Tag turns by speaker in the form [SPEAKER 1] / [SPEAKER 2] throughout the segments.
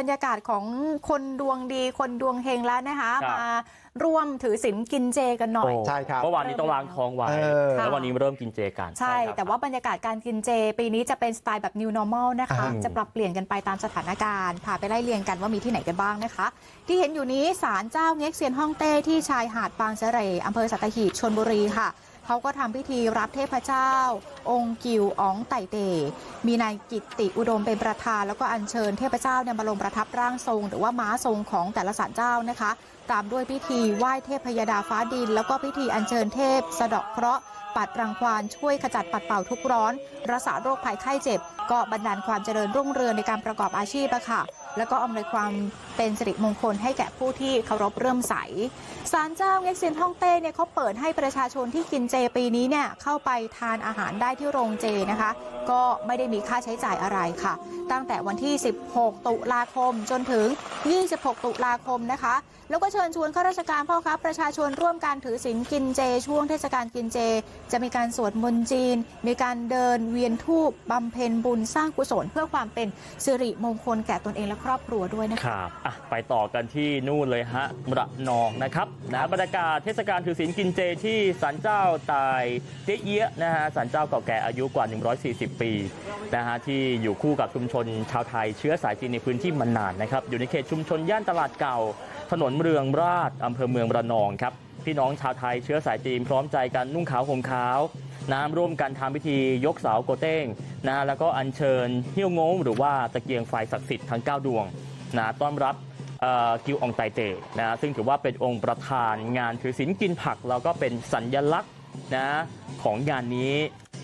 [SPEAKER 1] บรรยากาศของคนดวงดีคนดวงเฮงแล้วนะคะ
[SPEAKER 2] ครับ
[SPEAKER 1] มาร่วมถือศีลกินเจกันหน่อย
[SPEAKER 2] โอ้
[SPEAKER 3] ใช่ครับ
[SPEAKER 2] เมื่อวานนี้ต้องล้างท้องไว้
[SPEAKER 3] เออ
[SPEAKER 2] แล้ววันนี้เริ่มกินเจกัน
[SPEAKER 1] ใช่
[SPEAKER 2] ครับ
[SPEAKER 1] แต่ว่าบรรยากาศการกินเจ ปีนี้จะเป็นสไตล์แบบ new normal นะคะ
[SPEAKER 3] อ่า
[SPEAKER 1] จะปรับเปลี่ยนกันไปตามสถานการณ์พาไปไล่เรียงกันว่ามีที่ไหนกันบ้างนะคะ ที่เห็นอยู่นี้ศาลเจ้าเง็กเซียนฮ่องเต้ที่ชายหาดบางเสร่อำเภอสัตหีบชนบุรีค่ะ เขาก็ทำพิธีรับเทพเจ้า องค์กิวอ๋องไต่เต มีนายกิตติอุดมเป็นประธาน แล้วก็อัญเชิญเทพเจ้าเนี่ยมาลงประทับร่างทรง หรือว่าม้าทรงของแต่ละศาลเจ้านะคะ ตามด้วยพิธีไหว้เทพพยดาฟ้าดิน แล้วก็พิธีอัญเชิญเทพ สะเดาะเคราะห์ปัดรังควานช่วยขจัดปัดเป่าทุกข์ร้อน รักษาโรคภัยไข้เจ็บ ก็บันดาลความเจริญรุ่งเรืองในการประกอบอาชีพอะค่ะ แล้วก็อำนวยความเป็นสิริมงคลให้แก่ผู้ที่เคารพเรื่มใสศาลเจ้าเง็กเซียนฮ่องเต้เนี่ยเขาเปิดให้ประชาชนที่กินเจปีนี้เนี่ยเข้าไปทานอาหารได้ที่โรงเจนะคะ ก็ไม่ได้มีค่าใช้จ่ายอะไรค่ะ ตั้งแต่วันที่ 16 ตุลาคมจนถึง 26 ตุลาคมนะคะ แล้วก็เชิญชวนข้าราชการพ่อค้าประชาชนร่วมการถือศีลกินเจ ช่วงเทศกาลกินเจ จะมีการสวดมนต์จีน มีการเดินเวียนทูปบำเพ็ญบุญสร้างกุศลเพื่อความเป็นสิริมงคลแก่ตนเองและครอบครัวด้วยนะคะ
[SPEAKER 2] ครับอะไปต่อกันที่นู่นเลยฮะระนองนะครับนะบรรยากาศเทศกาลถือศีลกินเจที่ศาลเจ้าตายเจ๊เอี้ยนะฮะศาลเจ้าเก่าแก่อายุกว่า 140 ปีนะฮะที่อยู่คู่กับชุมชนชาวไทยเชื้อสายจีนในพื้นที่มานานนะครับอยู่ในเขตชุมชนย่านตลาดเก่า ถนนเมืองราชอำเภอเมืองระนองครับ พี่น้องชาวไทยเชื้อสายจีนพร้อมใจกันนุ่งขาวห่มขาวน้ำร่วมกันทำพิธียกเสาโกเต้งนะแล้วก็อัญเชิญเฮี้ยวงงหรือว่าตะเกียงไฟศักดิ์สิทธิ์ทั้ง 9 ดวงนะต้อนรับกิวอองไตเตนะซึ่งถือว่าเป็นองค์ประธานงานถือศีลกินผัก แล้วก็เป็นสัญญลักษณ์นะของงานนี้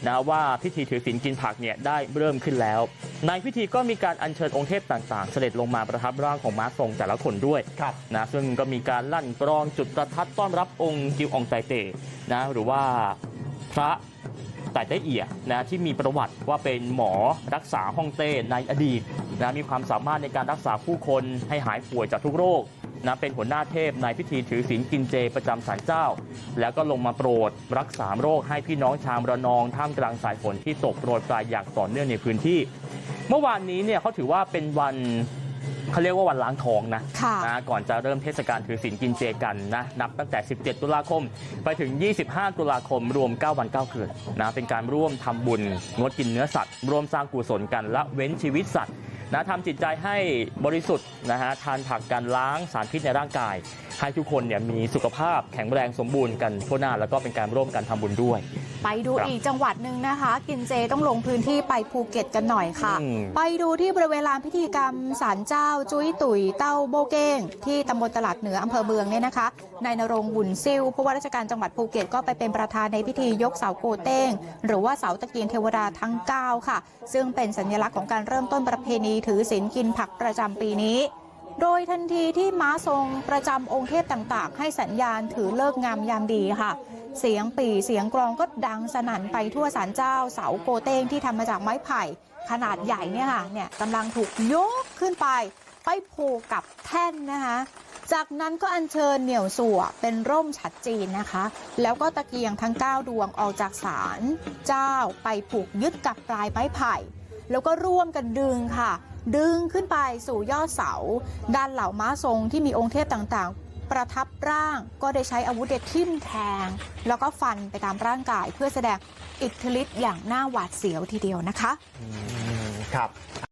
[SPEAKER 2] นะว่าพิธีถือศีลกินผักเนี่ยได้เริ่มขึ้นแล้ว ในพิธีก็มีการอัญเชิญองค์เทพต่างๆ เสด็จลงมาประทับร่างของม้าทรงแต่ละคนด้วย
[SPEAKER 3] ครับ
[SPEAKER 2] นะซึ่งก็มีการลั่นกรองจุดประทัดต้อนรับองค์กิวอองไตเตนะหรือว่าพระไต่เต้เอียนะที่มีประวัติว่าเป็นหมอรักษาฮ่องเต้ในอดีตนะมีความสามารถในการรักษาผู้คนให้หายป่วยจากทุกโรค นะเป็นหัวหน้าเทพในพิธีถือศีลกินเจประจำศาลเจ้า แล้วก็ลงมาโปรดรักษาโรคให้พี่น้องชาวระนองท่ามกลางสายฝนที่ตกโปรยปลายอย่างต่อเนื่องในพื้นที่ เมื่อวานนี้เนี่ยเขาถือว่าเป็นวันเขาเรียกว่าวันล้างท้องนะ
[SPEAKER 1] ค่ะ
[SPEAKER 2] นะก่อนจะเริ่มเทศกาลถือศีลกินเจกันนะนับตั้งแต่ 17 ตุลาคม ไปถึง 25 ตุลาคม รวม 9 วัน 9 คืนนะเป็นการร่วมทำบุญงดกินเนื้อสัตว์ ร่วมสร้างกุศลกันละเว้นชีวิตสัตว์ นะทำจิตใจให้บริสุทธิ์นะฮะทานผักกันล้างสารพิษในร่างกาย ให้ทุกคนเนี่ยมีสุขภาพแข็งแรงสมบูรณ์กันทั่วหน้าแล้วก็เป็นการร่วมกันทำบุญด้วย
[SPEAKER 1] ไปดู
[SPEAKER 2] ครับ
[SPEAKER 1] อีกจังหวัดหนึ่งนะคะ กินเจต้องลงพื้นที่ไปภูเก็ตกันหน่อยค่ะ
[SPEAKER 2] อืม
[SPEAKER 1] ไปดูที่บริเวณลานพิธีกรรมศาลเจ้า จุ้ยตุ๋ยเต้าโบเก้ง ที่ตำบลตลาดเหนืออำเภอเมืองเนี่ยนะคะนายนรงค์บุญซิ่วผู้ว่าราชการจังหวัดภูเก็ตก็ไปเป็นประธานในพิธียกเสาโกเต้ง หรือว่าเสาตะเกียงเทวดาทั้ง 9 ค่ะ ซึ่งเป็นสัญลักษณ์ของการเริ่มต้นประเพณีถือศีลกินผักประจำปีนี้ โดยทันทีที่ม้าทรงประจำองค์เทพต่างๆ ให้สัญญาณถือเลิกงามยามดีค่ะ เสียงปี่เสียงกลองก็ดังสนั่นไปทั่วศาลเจ้า เสาโกเต้งที่ทำมาจากไม้ไผ่ ขนาดใหญ่เนี่ยค่ะเนี่ยกำลังถูกยกขึ้นไป ไปผูกกับแท่นนะคะจากนั้นก็อัญเชิญเหนี่ยวสัวเป็นร่มฉัดจีนนะคะ แล้วก็ตะเกียงทั้ง 9 ดวงออกจากศาลเจ้าไปผูกยึดกับปลายไม้ไผ่ แล้วก็ร่วมกันดึงค่ะ ดึงขึ้นไปสู่ยอดเสา ด้านเหล่าม้าทรงที่มีองค์เทพต่างๆ ประทับร่างก็ได้ใช้อาวุธเด็ดทิ่มแทง แล้วก็ฟันไปตามร่างกายเพื่อแสดงอิทธิฤทธิ์อย่างน่าหวาดเสียวทีเดียวนะคะ
[SPEAKER 3] ครับ